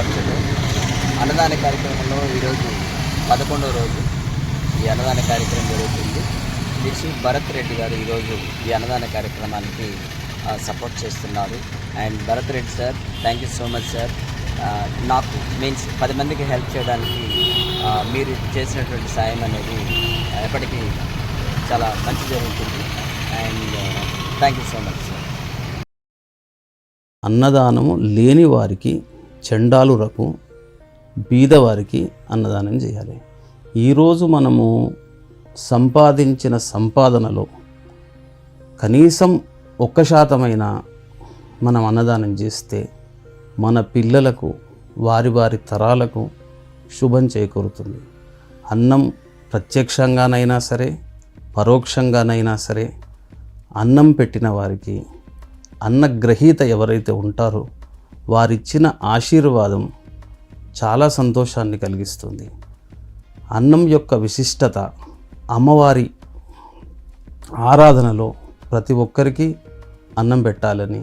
ఖర్చులు అన్నదాన కార్యక్రమంలో ఈరోజు పదకొండవ రోజు ఈ అన్నదాన కార్యక్రమం జరుగుతుంది. దిశి భరత్ రెడ్డి గారు ఈరోజు ఈ అన్నదాన కార్యక్రమానికి సపోర్ట్ చేస్తున్నారు. And Bharat Reddy sir thank you so much sir. నాకు మీన్స్ పది మందికి హెల్ప్ చేయడానికి మీరు చేసినటువంటి సాయం అనేది ఎప్పటికీ చాలా మంచి జరుగుతుంది. And thank you so much sir. అన్నదానము లేని వారికి చెండాలురకు బీదవారికి అన్నదానం చేయాలి. ఈరోజు మనము సంపాదించిన సంపాదనలో కనీసం ఒక్క శాతమైన మనం అన్నదానం చేస్తే మన పిల్లలకు వారి వారి తరాలకు శుభం చేకూరుతుంది. అన్నం ప్రత్యక్షంగానైనా సరే పరోక్షంగానైనా సరే అన్నం పెట్టిన వారికి అన్నగ్రహీత ఎవరైతే ఉంటారో వారిచ్చిన ఆశీర్వాదం చాలా సంతోషాన్ని కలిగిస్తుంది. అన్నం యొక్క విశిష్టత అమ్మవారి ఆరాధనలో ప్రతి ఒక్కరికి అన్నం పెట్టాలని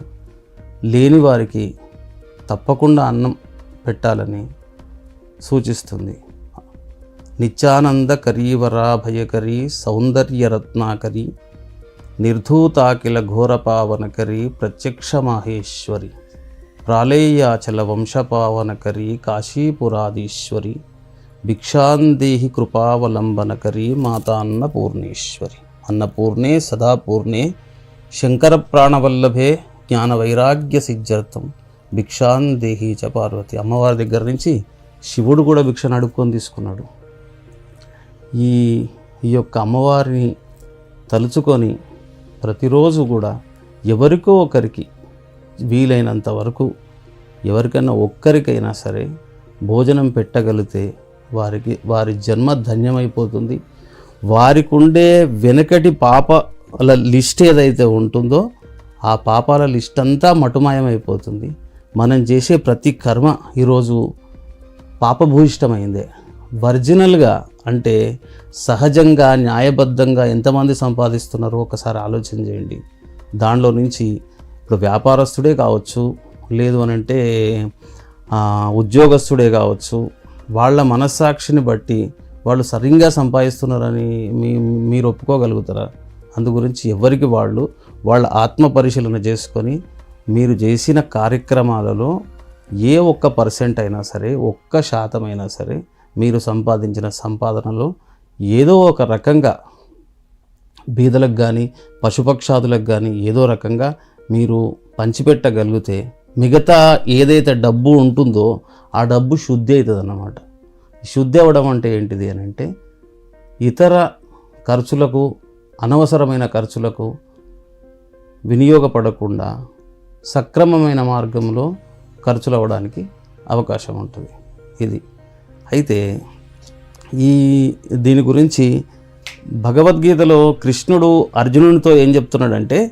లేని వారికి తప్పకుండా అన్నం పెట్టాలని సూచిస్తుంది. నిత్యానంద కరీవరాభయకరీ సౌందర్యరత్నాకరీ నిర్ధూతాకిల ఘోరపావనకరి ప్రత్యక్ష మాహేశ్వరి. ప్రాళేయాచల వంశపావనకరి కాశీపురాధీశ్వరి భిక్షాందేహి కృపావలంబనకరి మాతా అన్నపూర్ణేశ్వరి అన్నపూర్ణే సదాపూర్ణే శంకర ప్రాణవల్లభే జ్ఞాన వైరాగ్య సిద్ధ్యర్థం భిక్షాందేహి చ పార్వతి అమ్మవారి దగ్గర నుంచి శివుడు కూడా భిక్షను అడుక్కొని తీసుకున్నాడు. ఈ ఈ యొక్క అమ్మవారిని తలుచుకొని ప్రతిరోజు కూడా ఎవరికో ఒకరికి వీలైనంత వరకు ఎవరికైనా ఒక్కరికైనా సరే భోజనం పెట్టగలిగితే వారికి వారి జన్మ ధన్యమైపోతుంది. వారికి ఉండే వెనకటి పాపాల లిస్ట్ ఏదైతే ఉంటుందో ఆ పాపాల లిస్ట్ అంతా మటుమాయమైపోతుంది. మనం చేసే ప్రతి కర్మ ఈరోజు పాపభూయిష్టమైందే. ఒరిజినల్గా అంటే సహజంగా న్యాయబద్ధంగా ఎంతమంది సంపాదిస్తున్నారో ఒకసారి ఆలోచన చేయండి. దానిలో నుంచి ఇప్పుడు వ్యాపారస్తుడే కావచ్చు లేదు అని అంటే ఉద్యోగస్తుడే కావచ్చు వాళ్ళ మనస్సాక్షిని బట్టి వాళ్ళు సరిగ్గా సంపాదిస్తున్నారని మీ మీరు ఒప్పుకోగలుగుతారా? అందు గురించి ఎవరికి వాళ్ళు వాళ్ళ ఆత్మ పరిశీలన చేసుకొని మీరు చేసిన కార్యక్రమాలలో ఏ ఒక్క పర్సెంట్ అయినా సరే ఒక్క శాతం అయినా సరే మీరు సంపాదించిన సంపాదనలో ఏదో ఒక రకంగా బీదలకు కానీ పశుపక్షాదులకు కానీ ఏదో రకంగా మీరు పంచిపెట్టగలిగితే మిగతా ఏదైతే డబ్బు ఉంటుందో ఆ డబ్బు శుద్ధి అవుతుంది అన్నమాట శుద్ధి అవ్వడం అంటే ఏంటిది అని అంటే ఇతర ఖర్చులకు అనవసరమైన ఖర్చులకు వినియోగపడకుండా సక్రమమైన మార్గంలో ఖర్చులు అవ్వడానికి అవకాశం ఉంటుంది. ఇది. అయితే ఈ దీని గురించి భగవద్గీతలో కృష్ణుడు అర్జునునితో ఏం చెప్తున్నాడంటే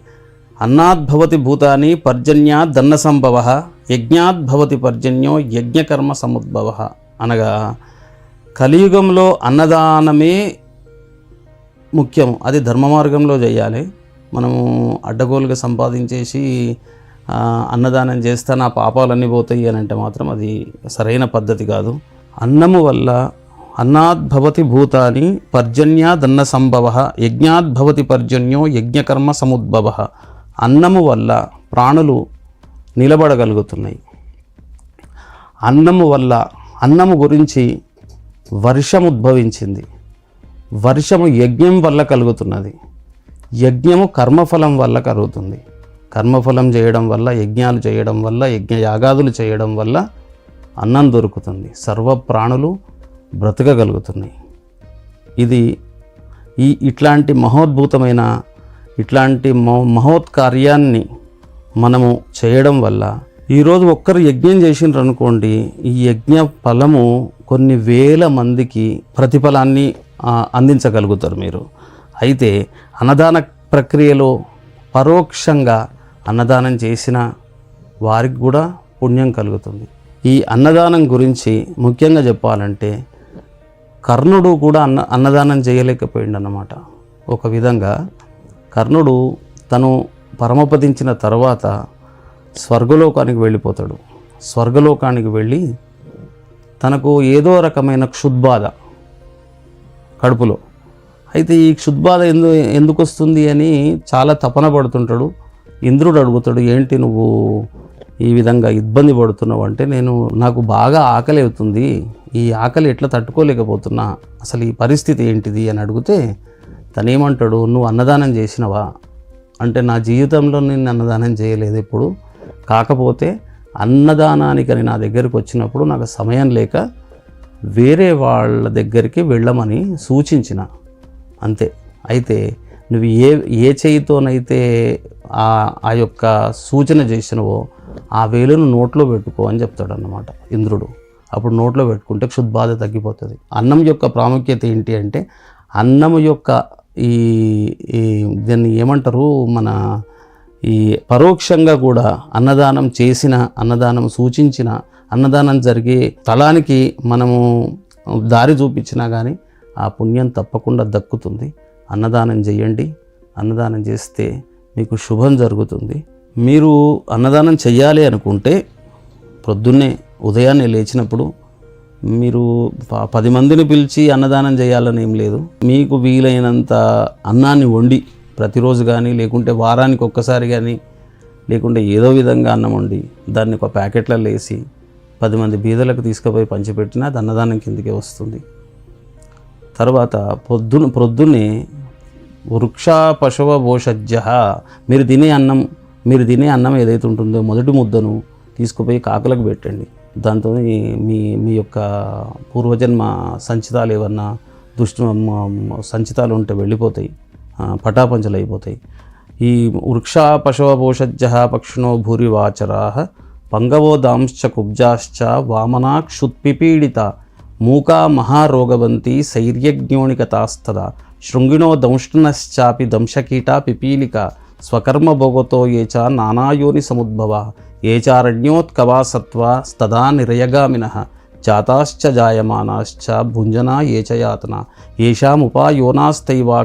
అన్నాద్భవతి భూతాని పర్జన్యాద్ దన్న సంభవ యజ్ఞాద్భవతి పర్జన్యో యజ్ఞకర్మ సముద్భవ. అనగా కలియుగంలో అన్నదానమే ముఖ్యం అది ధర్మ మార్గంలో చేయాలి. మనము అడ్డగోలుగా సంపాదించేసి అన్నదానం చేస్తే నా పాపాలన్నీ పోతాయి అని అంటే మాత్రం అది సరైన పద్ధతి కాదు. అన్నము వల్ల అన్నాద్భవతి భూతాని పర్జన్యాదన్న సంభవ యజ్ఞాద్భవతి పర్జన్యో యజ్ఞకర్మ సముద్భవ. అన్నము వల్ల ప్రాణులు నిలబడగలుగుతున్నాయి. అన్నము వల్ల అన్నము గురించి వర్షం ఉద్భవించింది. వర్షము యజ్ఞం వల్ల కలుగుతున్నది. యజ్ఞము కర్మఫలం వల్ల కలుగుతుంది. కర్మఫలం చేయడం వల్ల యజ్ఞాలు చేయడం వల్ల యజ్ఞ యాగాదులు చేయడం వల్ల అన్నం దొరుకుతుంది. సర్వ ప్రాణులు బ్రతకగలుగుతున్నాయి. ఇది ఈ ఇట్లాంటి మహోద్భూతమైన ఇట్లాంటి మహోత్కార్యాన్ని మనము చేయడం వల్ల ఈరోజు ఒక్కరు యజ్ఞం చేసిండ్రు అనుకోండి ఈ యజ్ఞ ఫలము కొన్ని వేల మందికి ప్రతిఫలాన్ని అందించగలుగుతారు మీరు. అయితే అన్నదాన ప్రక్రియలో పరోక్షంగా అన్నదానం చేసిన వారికి కూడా పుణ్యం కలుగుతుంది. ఈ అన్నదానం గురించి ముఖ్యంగా చెప్పాలంటే కర్ణుడు కూడా అన్న అన్నదానం చేయలేకపోయిండు అన్నమాట ఒక విధంగా కర్ణుడు తను పరమపదించిన తర్వాత స్వర్గలోకానికి వెళ్ళిపోతాడు. స్వర్గలోకానికి వెళ్ళి తనకు ఏదో రకమైన క్షుద్బాధ కడుపులో. అయితే ఈ క్షుద్బాధ ఎందు ఎందుకు వస్తుంది అని చాలా తపన పడుతుంటాడు. ఇంద్రుడు అడుగుతాడు ఏంటి నువ్వు ఈ విధంగా ఇబ్బంది పడుతున్నావు అంటే నేను నాకు బాగా ఆకలి అవుతుంది. ఈ ఆకలి ఎట్లా తట్టుకోలేకపోతున్నా? అసలు ఈ పరిస్థితి ఏంటిది? అని అడిగితే తనేమంటాడు నువ్వు అన్నదానం చేసినవా? అంటే నా జీవితంలో నేను అన్నదానం చేయలేదు ఎప్పుడు. కాకపోతే అన్నదానానికని నా దగ్గరికి వచ్చినప్పుడు నాకు సమయం లేక వేరే వాళ్ళ దగ్గరికి వెళ్ళమని సూచించిన. అంతే. అయితే నువ్వు ఏ ఏ చేయితోనైతే ఆ ఆ యొక్క సూచన చేసినవో ఆ వేలును నోట్లో పెట్టుకో అని చెప్తాడు అన్నమాట ఇంద్రుడు. అప్పుడు నోట్లో పెట్టుకుంటే క్షుద్బాధ తగ్గిపోతుంది. అన్నం యొక్క ప్రాముఖ్యత ఏంటి అంటే అన్నం యొక్క ఈ ఈ దీన్ని ఏమంటారు? మన ఈ పరోక్షంగా కూడా అన్నదానం చేసిన అన్నదానం సూచించిన అన్నదానం జరిగే స్థలానికి మనము దారి చూపించినా కానీ ఆ పుణ్యం తప్పకుండా దక్కుతుంది. అన్నదానం చేయండి. అన్నదానం చేస్తే మీకు శుభం జరుగుతుంది. మీరు అన్నదానం చేయాలి అనుకుంటే ప్రొద్దున్నే ఉదయాన్నే లేచినప్పుడు మీరు ప- పది మందిని పిలిచి అన్నదానం చేయాలని ఏం లేదు. మీకు వీలైనంత అన్నాన్ని వండి ప్రతిరోజు కానీ లేకుంటే వారానికి ఒక్కసారి కానీ లేకుంటే ఏదో విధంగా అన్నం వండి దాన్ని ఒక ప్యాకెట్లలో వేసి పది మంది బీదలకు తీసుకుపోయి పంచిపెట్టినా అది అన్నదానం కిందకే వస్తుంది. తర్వాత పొద్దున ప్రొద్దున్నే వృక్ష పశువ భోషజ్య మీరు తినే అన్నం మీరు తినే అన్నం ఏదైతే ఉంటుందో మొదటి ముద్దను తీసుకుపోయి కాకులకు పెట్టండి. దాంతో మీ- మీ యొక్క పూర్వజన్మ సంచితాలు ఏమన్నా దుష్ట సంచితాలు ఉంటే వెళ్ళిపోతాయి పటాపంచలు అయిపోతాయి. ఈ వృక్ష పశవ పోషజ్జ పక్షిణో భూరివాచరా పంగవో దాంశ్చ కుబ్జాశ్చ వామనా క్షుత్పిపీడిత మూకా మహారోగవంతి శైర్యజ్ఞోనికతాస్తద శృంగిణో దంష్ణశ్చాపి దంశకీటా పిపీలిక స్వకర్మ భోగతో ఏ చ నానాయోని సముద్భవ ఏ చారణ్యోత్కవా స్తదా నిరయగామిన జాతాశ్చ జాయమానాశ్చ భుంజనా ఏచయాతన ఏషాముపాయోనాస్తైవాక్ష